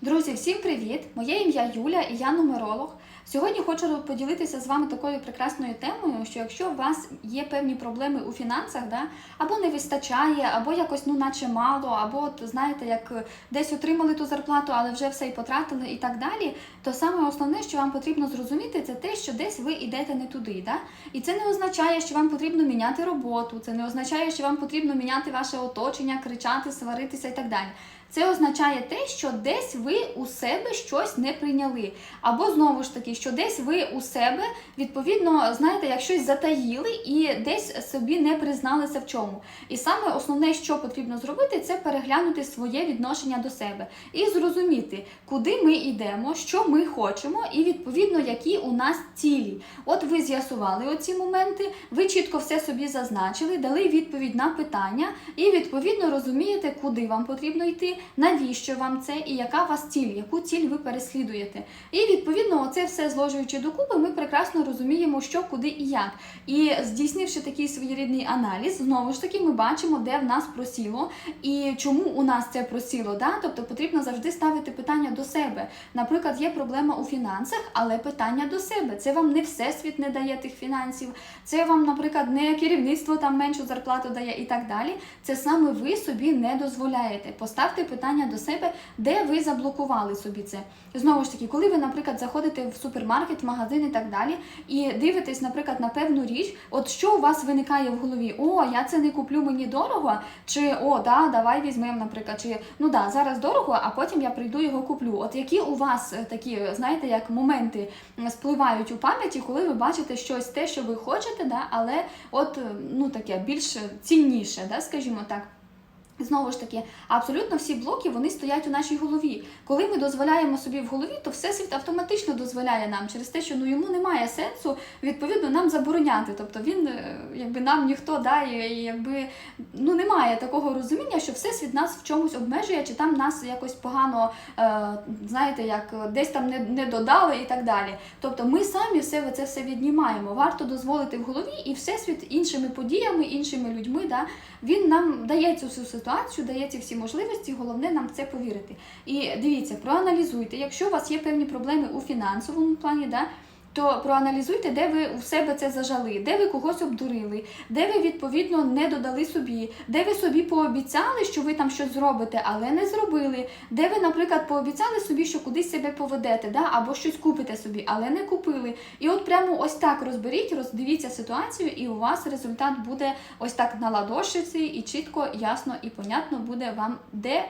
Друзі, всім привіт! Моє ім'я Юля і я нумеролог. Сьогодні хочу поділитися з вами такою прекрасною темою, що якщо у вас є певні проблеми у фінансах, да, або не вистачає, або якось ну наче мало, або от, знаєте, як десь отримали ту зарплату, але вже все і потратили і так далі, то саме основне, що вам потрібно зрозуміти, це те, що десь ви йдете не туди. Да? І це не означає, що вам потрібно міняти роботу, це не означає, що вам потрібно міняти ваше оточення, кричати, сваритися і так далі. Це означає те, що десь ви у себе щось не прийняли. Або знову ж таки, що десь ви у себе, відповідно, знаєте, як щось затаїли і десь собі не призналися в чому. І саме основне, що потрібно зробити, це переглянути своє відношення до себе і зрозуміти, куди ми йдемо, що ми хочемо, і відповідно, які у нас цілі. От ви з'ясували оці моменти, ви чітко все собі зазначили, дали відповідь на питання, і відповідно розумієте, куди вам потрібно йти, навіщо вам це і яка вас ціль, яку ціль ви переслідуєте. І відповідно, оце все зложуючи докупи, ми прекрасно розуміємо, що, куди і як. І здійснивши такий своєрідний аналіз, знову ж таки, ми бачимо, де в нас просіло і чому у нас це просіло. Да? Тобто потрібно завжди ставити питання до себе. Наприклад, є проблема у фінансах, але питання до себе. Це вам не всесвіт не дає тих фінансів, це вам, наприклад, не керівництво там меншу зарплату дає і так далі. Це саме ви собі не дозволяєте. Поставте питання до себе, де ви заблокували собі це. Знову ж таки, коли ви, наприклад, заходите в супермаркет, в магазин і так далі, і дивитесь, наприклад, на певну річ, от що у вас виникає в голові? О, я це не куплю, мені дорого, чи о, да, давай візьмемо, наприклад, чи ну да, зараз дорого, а потім я прийду його куплю. От які у вас е, такі, знаєте, як моменти спливають у пам'яті, коли ви бачите щось те, що ви хочете, да, але от е, ну таке більш цінніше, да, скажімо так. Знову ж таки, абсолютно всі блоки вони стоять у нашій голові. Коли ми дозволяємо собі в голові, то всесвіт автоматично дозволяє нам через те, що ну йому немає сенсу відповідно нам забороняти. Тобто він е, якби нам ніхто дає, якби ну немає такого розуміння, що всесвіт нас в чомусь обмежує, чи там нас якось погано, е, знаєте, як десь там не, не додали і так далі. Тобто ми самі себе це все віднімаємо. Варто дозволити в голові, і всесвіт іншими подіями, іншими людьми, да, він нам дає цю всю ситуацію, дає ці всі можливості. Головне нам це повірити. І дивіться, проаналізуйте, якщо у вас є певні проблеми у фінансовому плані, да, то проаналізуйте, де ви у себе це зажали, де ви когось обдурили, де ви відповідно не додали собі, де ви собі пообіцяли, що ви там щось зробите, але не зробили. Де ви, наприклад, пообіцяли собі, що кудись себе поведете, да, або щось купите собі, але не купили. І от прямо ось так розберіть, роздивіться ситуацію, і у вас результат буде ось так на ладошиці, і чітко, ясно і понятно буде вам, де